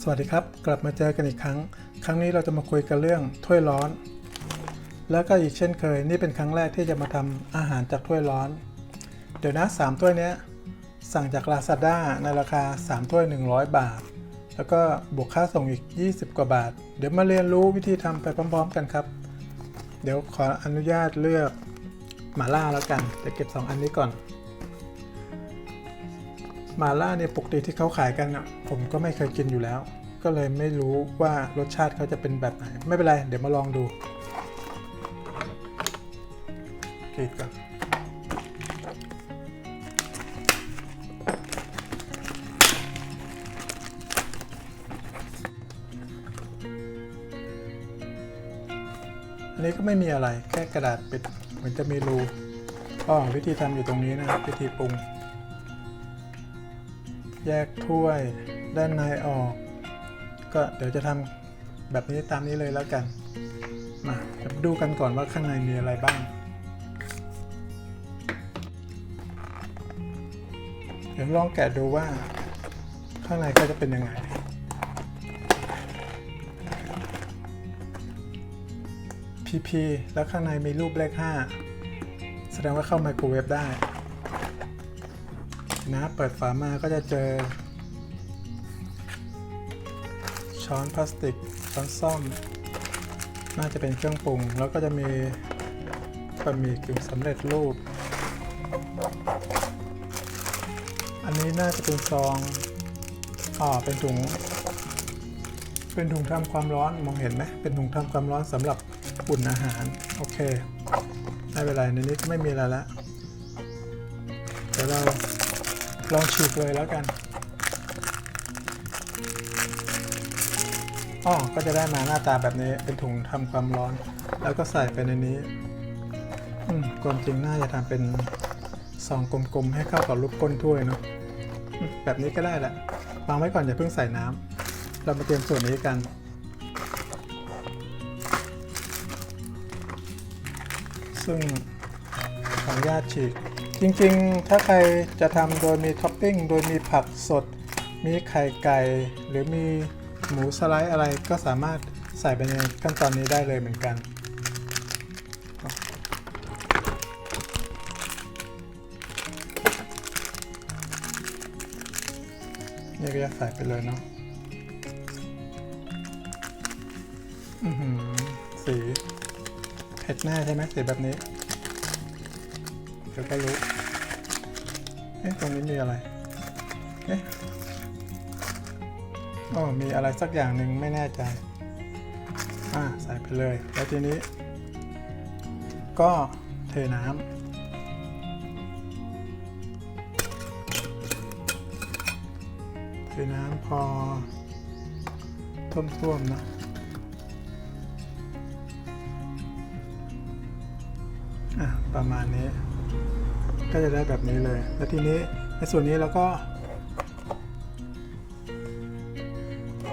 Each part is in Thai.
สวัสดีครับ กลับมาเจอกันอีกครั้ง ครั้งนี้เราจะมาคุยกันเรื่องถ้วยร้อน แล้วก็อีกเช่นเคย นี่เป็นครั้งแรกที่จะมาทำอาหารจากถ้วยร้อน เดี๋ยวนะ3ถ้วยนี้สั่งจาก Lazada ในราคา 3 ถ้วย 100 บาท แล้วก็บวกค่าส่งอีก 20 กว่าบาท เดี๋ยวมาเรียนรู้วิธีทำไปพร้อม ๆ กันครับ เดี๋ยวขออนุญาตเลือกหมาล่าแล้วกันจะเก็บ 2 อันนี้ก่อน มาล่าเนี่ยปกติที่เขาขายกันอะผมก็ไม่เคยกินอยู่แล้ว ก็เลยไม่รู้ว่ารสชาติเขาจะเป็นแบบไหน ไม่เป็นไร เดี๋ยวมาลองดูกรีดก่อนอันนี้ก็ไม่มีอะไรแค่กระดาษปิดเหมือนจะมีรูอ๋อวิธีทำอยู่ตรงนี้นะวิธีปรุง แยกถ้วยด้านในออก ก็เดี๋ยวจะทำแบบนี้ตามนี้เลยแล้วกัน มาจะดูกันก่อนว่าข้างในมีอะไรบ้างเดี๋ยวลองแกะดูว่าข้างในก็จะเป็นยังไง PP แล้วข้างในมีรูปเลข 5 แสดงว่าเข้าไมโครเวฟได้ นะเปิดฝามาก็จะเจอ ช้อนพลาสติก ช้อนซ่อม น่าจะเป็นเครื่องปรุง แล้วก็จะมีบะหมี่กึ่งสำเร็จรูป อันนี้น่าจะเป็นซองอ๋อเป็นถุง เป็นถุงทำความร้อนมองเห็นไหมเป็นถุงทำความร้อนสำหรับอุ่นอาหาร โอเคไม่เป็นไรในนี้ก็ไม่มีอะไรละเดี๋ยวเรา ลองฉีกเลยแล้วกันอ๋อก็จะได้มาหน้าตาแบบนี้เป็นถุงทำความร้อน แล้วก็ใส่ไปในนี้อืมความจริงน่าจะทำเป็นซองกลมๆให้เข้ากับรูปก้นถ้วยเนาะแบบนี้ก็ได้แหละวางไว้ก่อนอย่าเพิ่งใส่น้ำเรามาเตรียมส่วนนี้กันซึ่งขออนุญาตฉีก จริงๆ ถ้าใครจะทำโดยมีท็อปปิ้ง โดยมีผักสด มีไข่ไก่ หรือมีหมูสไลด์อะไรก็สามารถใส่ไปในขั้นตอนนี้ได้เลยเหมือนกันนี่ก็จะใส่ไปเลยเนาะสีเผ็ดแน่ใช่ไหมสีแบบนี้ ดี๋ยวก็รู้ เอ๊ะ ตรงนี้มีอะไร เอ๊ะอ๋อมีอะไรสักอย่างหนึ่งไม่แน่ใจ อ่า ใส่ไปเลย แล้วทีนี้ ก็เทน้ำเทน้ำพอท่วมๆนะอะ ประมาณนี้ ก็จะได้แบบนี้เลย แล้วทีนี้ในส่วนนี้เราก็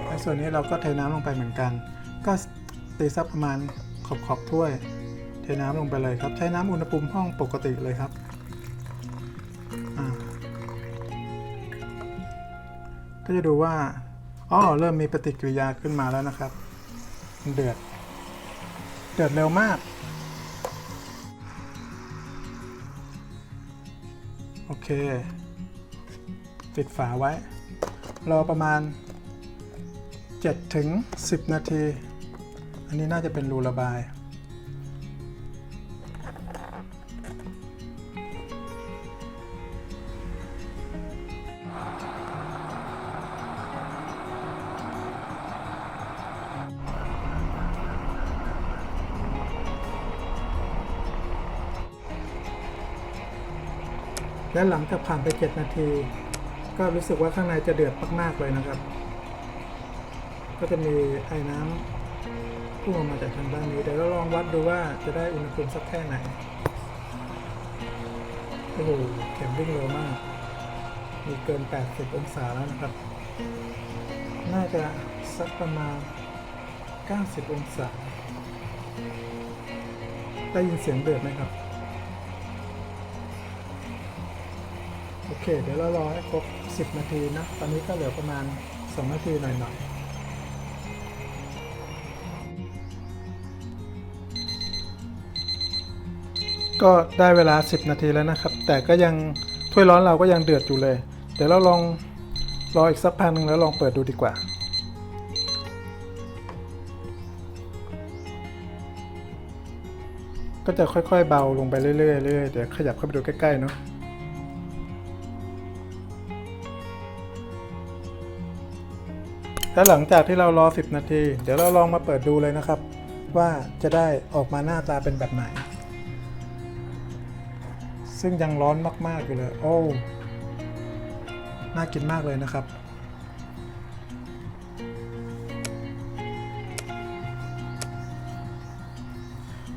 ในส่วนนี้เราก็เทน้ำลงไปเหมือนกัน ก็ตีซับประมาณขอบขอบถ้วย เทน้ำลงไปเลยครับ ใช้น้ำอุณหภูมิห้องปกติเลยครับก็จะดูว่าอ๋อเริ่มมีปฏิกิริยาขึ้นมาแล้วนะครับ เดือด เดือดเร็วมาก โอเค ปิดฝาไว้ รอประมาณ7ถึง10 นาที อันนี้น่าจะเป็นรูระบาย และหลังจากผ่านไป 7 นาที ก็รู้สึกว่าข้างในจะเดือดมากๆเลยนะครับ ก็จะมีไอ้น้ำพุ่งออกมาจากทางด้านนี้เดี๋ยวเราลองวัดดูว่าจะได้อุณหภูมิสักแค่ไหนโอ้โหเข็มวิ่งเร็วมาก มีเกิน 80 องศาแล้วนะครับ น่าจะสักประมาณ 90 องศา ได้ยินเสียงเดือดไหมครับ โอเค เดี๋ยวเรารอให้ครบ 10 นาทีนะ ตอนนี้ก็เหลือประมาณ 2 นาทีหน่อยๆก็ได้เวลา 10 นาทีแล้วนะครับ แต่ก็ยังถ้วยร้อนเราก็ยังเดือดอยู่เลย เดี๋ยวเราลองรออีกสักพักหนึ่งแล้วลองเปิดดูดีกว่า ก็จะค่อยๆเบาลงไปเรื่อยๆเรื่อยๆเดี๋ยวขยับเข้าไปดูใกล้ๆเนาะ แล้วหลังจากที่เรารอ 10 นาที เดี๋ยวเราลองมาเปิดดูเลยนะครับ ว่าจะได้ออกมาหน้าตาเป็นแบบไหน ซึ่งยังร้อนมาก ๆ อยู่เลย โอ้น่ากินมากเลยนะครับ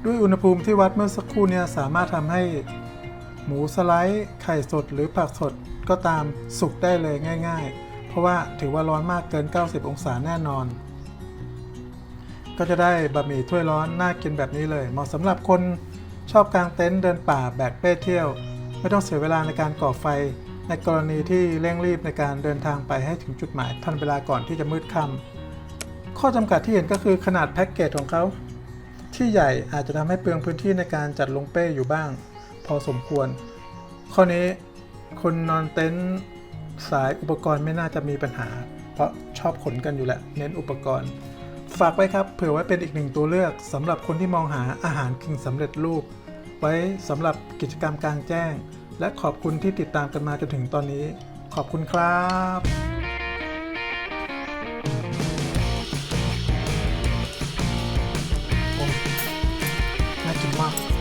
ด้วยอุณหภูมิที่วัดเมื่อสักครู่เนี่ยสามารถทำให้หมูสไลด์ ไข่สดหรือผักสดก็ตามสุกได้เลยง่าย ๆ ราะว่าถือว่าร้อนมากเกิน 90 องศาแน่นอน ก็จะได้บะหมี่ถ้วยร้อนน่ากินแบบนี้เลย เหมาะสำหรับคนชอบกางเต็นท์เดินป่าแบกเป้เที่ยว ไม่ต้องเสียเวลาในการก่อไฟ ในกรณีที่เร่งรีบในการเดินทางไปให้ถึงจุดหมายทันเวลาก่อนที่จะมืดค่ำข้อจำกัดที่เห็นก็คือขนาดแพ็กเกจของเขาที่ใหญ่อาจจะทำให้เปลืองพื้นที่ในการจัดลงเป้อยู่บ้าง พอสมควร ข้อนี้คนนอนเต็นท์ สายอุปกรณ์ไม่น่าจะมีปัญหา เพราะชอบขนกันอยู่แหละ เน้นอุปกรณ์ ฝากไว้ครับ เผื่อไว้เป็นอีกหนึ่งตัวเลือกสำหรับคนที่มองหาอาหารกินสำเร็จรูป ไว้สำหรับกิจกรรมกลางแจ้ง และขอบคุณที่ติดตามกันมาจนถึงตอนนี้ ขอบคุณครับน่ากิมาก